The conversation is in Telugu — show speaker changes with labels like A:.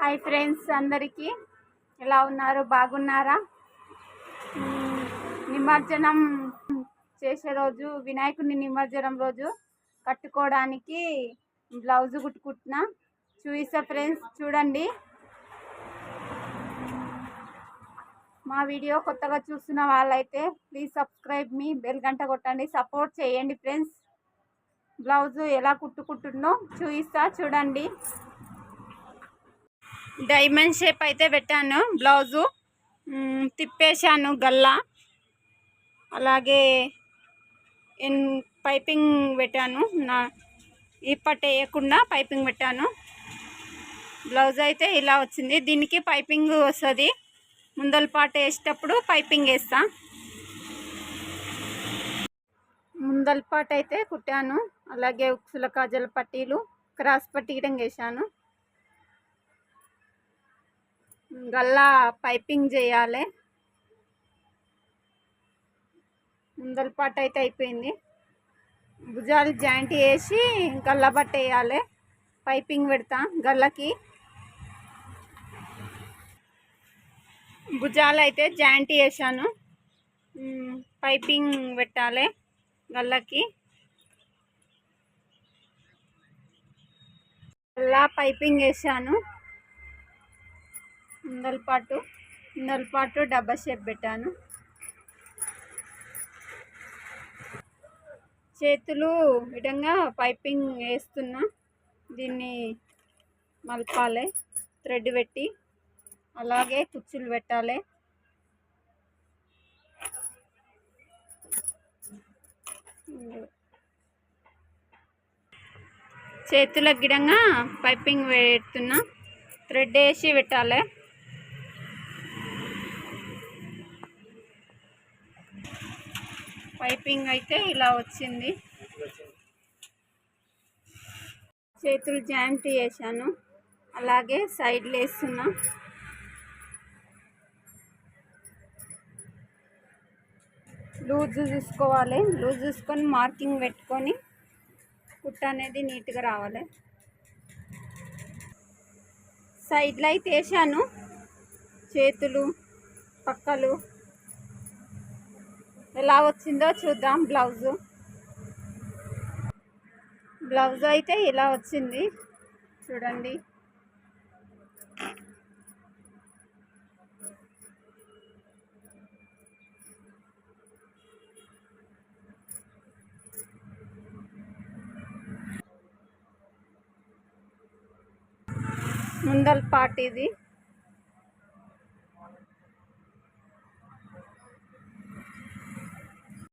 A: హాయ్ ఫ్రెండ్స్ అందరికీ. ఎలా ఉన్నారు? బాగున్నారా? నిమజ్జనం చేసే రోజు వినాయకుడిని నిమజ్జనం రోజు కట్టుకోవడానికి బ్లౌజ్ కుట్టుకుంటున్నా. చూపిస్తా ఫ్రెండ్స్ చూడండి. మా వీడియో కొత్తగా చూస్తున్న వాళ్ళైతే ప్లీజ్ సబ్స్క్రైబ్ మీ బెల్ గంట కొట్టండి. సపోర్ట్ చేయండి ఫ్రెండ్స్. బ్లౌజు ఎలా కుట్టుకుంటున్నో చూపిస్తా చూడండి. డైమండ్ షేప్ అయితే పెట్టాను బ్లౌజు తిప్పేశాను గల్లా. అలాగే ఎన్ పైపింగ్ పెట్టాను నా ఇప్పటి వేయకుండా పైపింగ్ పెట్టాను. బ్లౌజ్ అయితే ఇలా వచ్చింది దీనికి పైపింగ్ వస్తుంది. ముందల పాట వేసేటప్పుడు పైపింగ్ వేస్తా. ముందల పాట అయితే కుట్టాను అలాగే ఉక్సుల కాజల పట్టీలు క్రాస్ పట్టీయడం వేసాను గల్లా పైపింగ్ చేయాలి. ముందల పాట అయితే అయిపోయింది. భుజాలు జాయింట్ వేసి గల్లా బట్ట వేయాలి. పైపింగ్ పెడతా గల్లకి. భుజాలు అయితే జాయింట్ వేసాను పైపింగ్ పెట్టాలి గల్లకి. గల్లా పైపింగ్ వేసాను ముందల పాటు ముందల పాటు డబ్బా షేప్ పెట్టాను. చేతులు విధంగా పైపింగ్ వేస్తున్నా దీన్ని మలపాలి థ్రెడ్ పెట్టి అలాగే కుచ్చులు పెట్టాలి. చేతులకు గిడంగా పైపింగ్ పెడుతున్నా థ్రెడ్ వేసి పెట్టాలి. పైపింగ్ అయితే ఇలా వచ్చింది. చేతులు జాయింట్ చేశాను. అలాగే సైడ్లు వేస్తున్నా లూజ్ చూసుకోవాలి. లూజ్ చూసుకొని మార్కింగ్ పెట్టుకొని కుట్ట అనేది నీట్గా రావాలి. సైడ్లో అయితే వేసాను చేతులు పక్కలు. ఎలా వచ్చిందో చూద్దాం బ్లౌజు. బ్లౌజ్ అయితే ఇలా వచ్చింది. చూడండి. ముందల పార్ట్ ఇది.